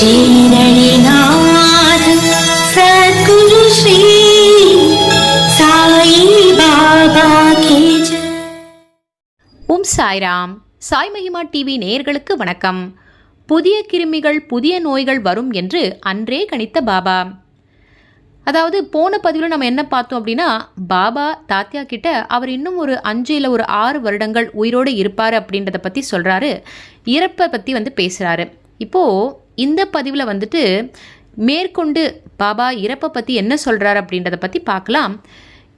சீரழிநாத சத்குரு ஸ்ரீ சாயி பாபா கேஜ ஓம் சாய்ராம் சாய் மகிமா டிவி நேயர்களுக்கு வணக்கம். புதிய கிருமிகள் புதிய நோய்கள் வரும் என்று அன்றே கணித்த பாபா. அதாவது போன பதிவில் நம்ம என்ன பார்த்தோம் அப்படின்னா பாபா தாத்தியா கிட்ட அவர் இன்னும் ஒரு அஞ்சு இல்லை ஒரு ஆறு வருடங்கள் உயிரோடு இருப்பார் அப்படின்றத பற்றி சொல்கிறாரு இறப்பை பற்றி வந்து பேசுகிறாரு இப்போது இந்த பதிவில் வந்துட்டு மேற்கொண்டு பாபா இறப்பை பற்றி என்ன சொல்கிறாரு அப்படின்றத பற்றி பார்க்கலாம்.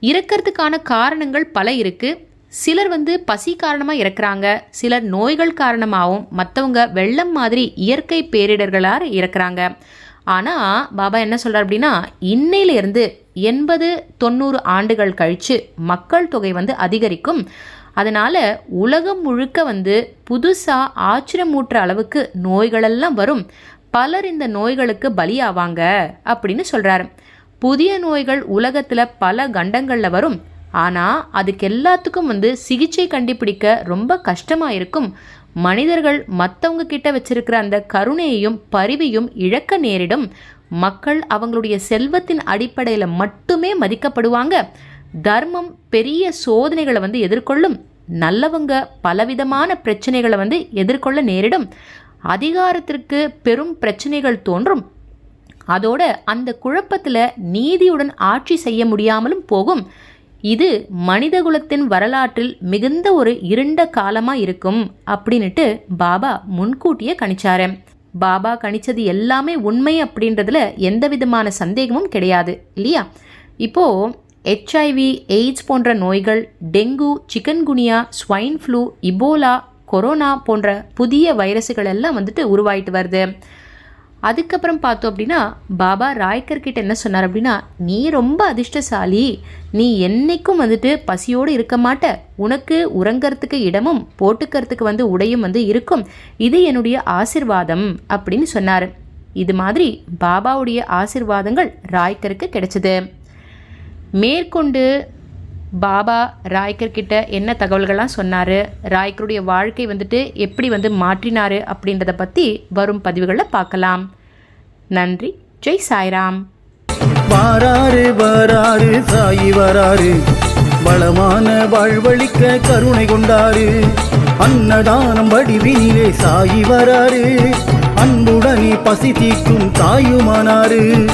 இறக்கிறதுக்கான காரணங்கள் பல இருக்குது சிலர் வந்து பசி காரணமாக இறக்குறாங்க. சிலர் நோய்கள் காரணமாகவும் மற்றவங்க வெள்ளம் மாதிரி இயற்கை பேரிடர்களாக இறக்குறாங்க. ஆனால் பாபா என்ன சொல்கிறார் அப்படின்னா இன்னையிலேருந்து எண்பது தொண்ணூறு ஆண்டுகள் கழித்து மக்கள் தொகை வந்து அதிகரிக்கும். அதனால் உலகம் முழுக்க வந்து புதுசாக ஆச்சரியமூட்டுற அளவுக்கு நோய்களெல்லாம் வரும். பலர் இந்த நோய்களுக்கு பலியாவாங்க அப்படின்னு சொல்கிறாரு புதிய நோய்கள் உலகத்தில் பல கண்டங்களில் வரும். ஆனால் அதுக்கு எல்லாத்துக்கும் வந்து சிகிச்சை கண்டுபிடிக்க ரொம்ப கஷ்டமாக இருக்கும். மனிதர்கள் மற்றவங்க கிட்ட வச்சிருக்கிற அந்த கருணையையும் பரிவையும் இழக்க நேரிடும். மக்கள் அவங்களுடைய செல்வத்தின் அடிப்படையில் மட்டுமே மதிக்கப்படுவாங்க. தர்மம் பெரிய சோதனைகளை வந்து எதிர்கொள்ளும். நல்லவங்க பலவிதமான பிரச்சனைகளை வந்து எதிர்கொள்ள நேரிடும். அதிகாரத்திற்கு பெரும் பிரச்சனைகள் தோன்றும். அதோட அந்த குழப்பத்தில் நீதியுடன் ஆட்சி செய்ய முடியாமலும் போகும். இது மனிதகுலத்தின் வரலாற்றில் மிகுந்த ஒரு இருண்ட காலமாக இருக்கும் அப்படின்னுட்டு பாபா முன்கூட்டியே கணிச்சாரு. பாபா கணிச்சது எல்லாமே உண்மை அப்படின்றதுல எந்த விதமான சந்தேகமும் கிடையாது இல்லையா? இப்போது ஹெச்ஐவி எய்ட்ஸ் போன்ற நோய்கள் dengue chikungunya swine flu Ebola corona போன்ற புதிய வைரஸுகள் எல்லாம் வந்துட்டு உருவாயிட்டு வருது. அதுக்கப்புறம் பார்த்தோம் அப்படின்னா பாபா ராய்கர் கிட்ட என்ன சொன்னார் அப்படின்னா நீ ரொம்ப அதிர்ஷ்டசாலி. நீ என்னைக்கும் வந்துட்டு பசியோடு இருக்க மாட்ட. உனக்கு உறங்கிறதுக்கு இடமும் போட்டுக்கிறதுக்கு வந்து உடையும் வந்து இருக்கும். இது என்னுடைய ஆசிர்வாதம் அப்படின்னு சொன்னார். இது மாதிரி பாபாவுடைய ஆசிர்வாதங்கள் ராய்கருக்கு கிடைச்சது. மேற்கொண்டு பாபா ராய்கர் கிட்ட என்ன தகவல்கள்லாம் சொன்னார்? ராய்கருடைய வாழ்க்கை வந்துட்டு எப்படி வந்து மாற்றினார் அப்படின்றத பற்றி வரும் பதிவுகளில் பார்க்கலாம். நன்றி. ஜெய் சாய்ராம். வாராரு வராறு சாயி வராறு வளமான வாழ்வழிக்க கருணை கொண்டாரு. அன்னதானம் வடிவினிலே சாயி வராறு அன்புடனே பசி தீக்கும் தாயுமானாரு.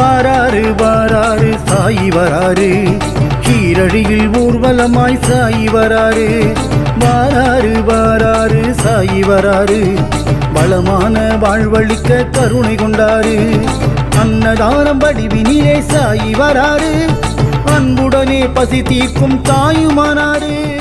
வாராறு வாராறு சாயி வராறு. கீரழியில் ஊர்வலமாய் சாயி வராறு. வாராறு வாராறு சாயி வராறு. வளமான வாழ்வழிக்க கருணை கொண்டாரு அன்னதானம் வடிவினிலே சாயி வராறு. அன்புடனே பசி தீர்க்கும் தாயுமானாரு